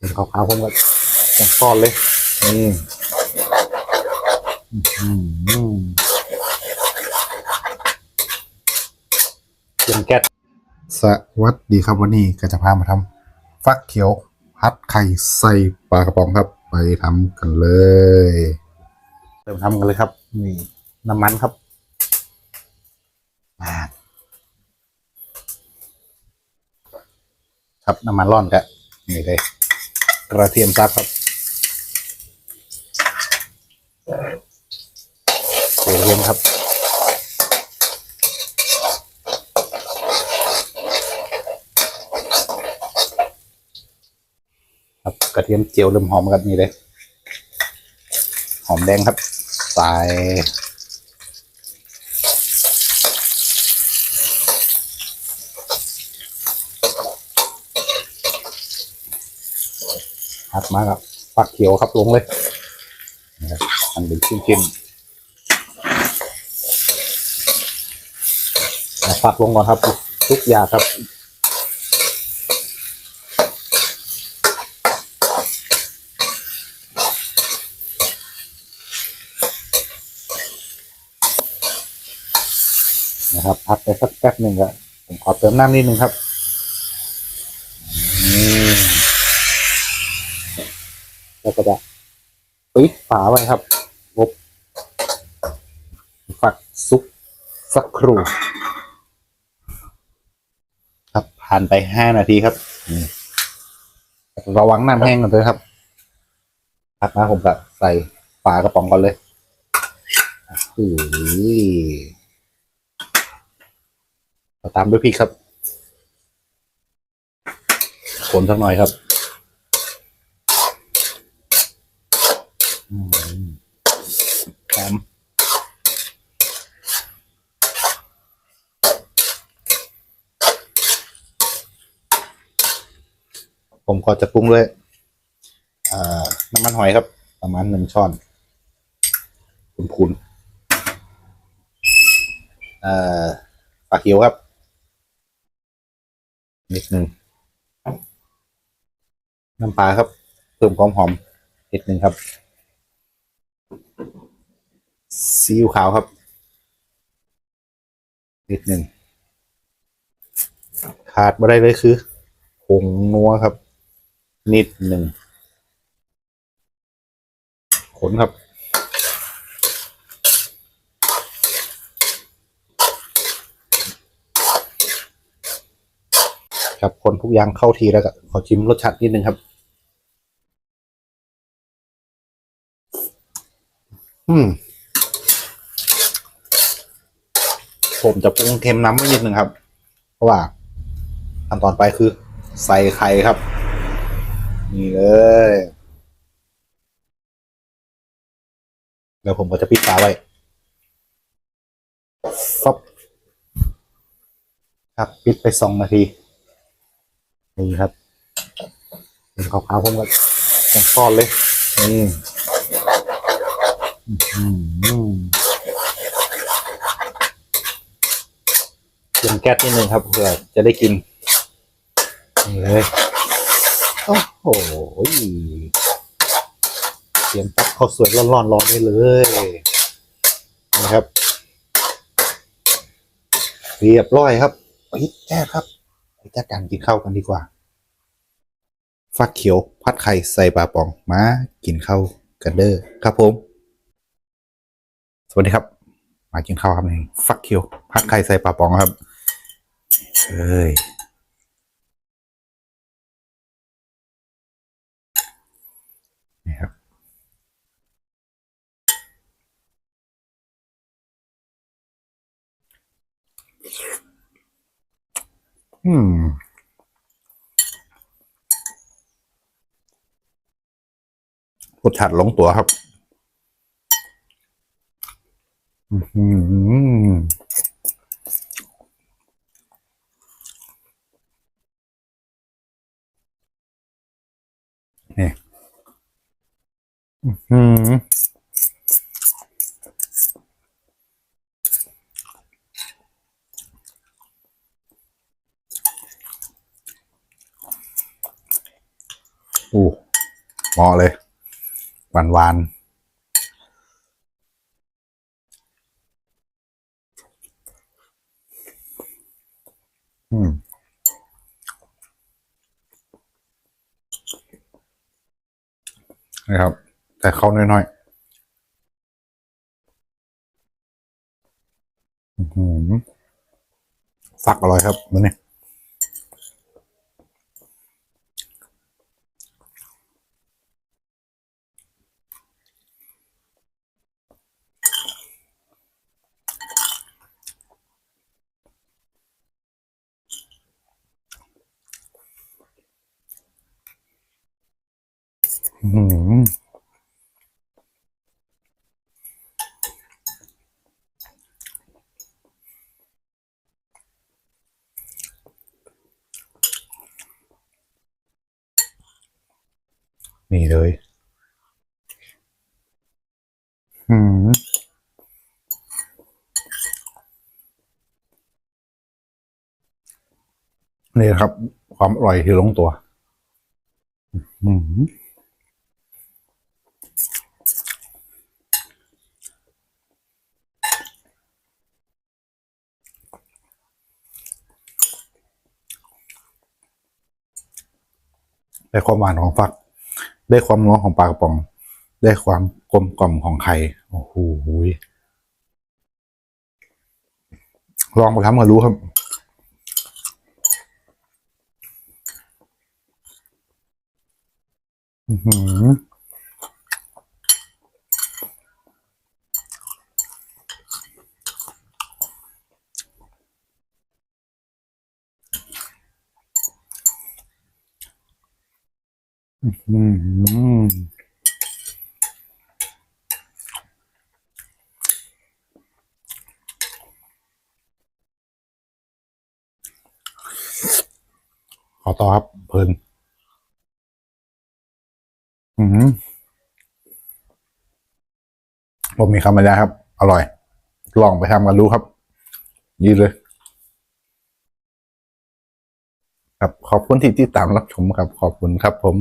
เป็นขาวๆผมก็ยังซ่อนเลยนี่อืมเตรียมแก๊สสวัสดีครับวันนี้ก็จะพามาทำฟักเขียวพัดไข่ใส่ปลากระป๋องครับ ไปทำกันเลยเริ่มทำกันเลยครับนี่น้ำมันครับครับน้ำมันร้อนครับนี่เลย กระเทียมซับครับกระเทียมครับครับกระเทียมเจียวเริ่มหอมกันนี่เลย หอมแดงครับใส่ หัดมาครับฝักเขียวครับลงเลยนะครับอันเป็นชิ้นๆฝักลงก่อนครับ ทุกอย่างครับนะครับพักไปสักแป๊บหนึ่งก็ผมขอเติมน้ำนิดนึงครับ แล้วก็จะปิดฝาไว้ครับวบฝักซุปสักครู่ครับผ่านไปห้านาทีครับนี่ระวังน้ำแห้งก่อนด้วยครับพักมาผมก็ใส่ฝากระป๋องก่อนเลยโอ้ยเราตามด้วยพริกครับคนสักหน่อยครับอืมหอม ผมก็จะปรุงด้วยน้ำมันหอยครับ ประมาณหนึ่งช้อนพูนๆเอ่อปลาเขียวครับ นิดหนึ่งน้ำปลาครับ เพิ่มความหอมนิดหนึ่งครับซีอิ๊วขาวครับ นิดหนึ่งขาดไม่ได้เลยคือผงนัวครับ นิดหนึ่งขนครับครับคนทุกอย่างเข้าทีแล้วก็ขอชิมรสชาตินิดนึงครับ อืม ผมจะปรุงเค็มน้ำไว้นิดนึงครับ เพราะว่าขั้นตอนไปคือ ใส่ไข่ครับ นี่เลย แล้วผมก็จะปิดฝาไว้ฟับครับปิดไปสองนาทีนี่ครับเป็นขาวๆผมก็ยังซ่อนเลยนี่อื้อหือเตรียมแก๊สนิดนึงครับเพื่อจะได้กินนี่เลย โอ้โหเตรียมตักข้าวสวยร้อนๆรอได้เลยนะครับ เรียบร้อยครับไปแก๊ครับไปจัดการกินข้าวกันดีกว่า ฟักเขียวพัดไข่ใส่ปลาปองมากินข้าวกันเด้อครับผม สวัสดีครับ มากินข้าวครับนี่ฟักเขียวพัดไข่ใส่ปลาปองครับเอ้ย นี่ครับ อืมรสชาติลงตัวครับ อือหือนี่อือ อู้เหมาะเลย หวานหวานๆอืมนะครับ แต่เข้าน้อยๆอื้อหือฝักอร่อยครับมันนี่ นี่เลย อืมนี่ครับ ความอร่อยที่ลงตัว อืม ได้ความหวานของฟัก ได้ความนัวของปลากระป๋อง ได้ความกลมกล่อมของไข่โอ้โหลองไปทำกันรู้ครับอือหือ ขอต่อครับ เพลินอืมผมมีคำบรรยายครับ อร่อย ลองไปทำกันรู้ครับ ดีเลย ครับขอบคุณที่ติดตามรับชมครับ ขอบคุณครับผม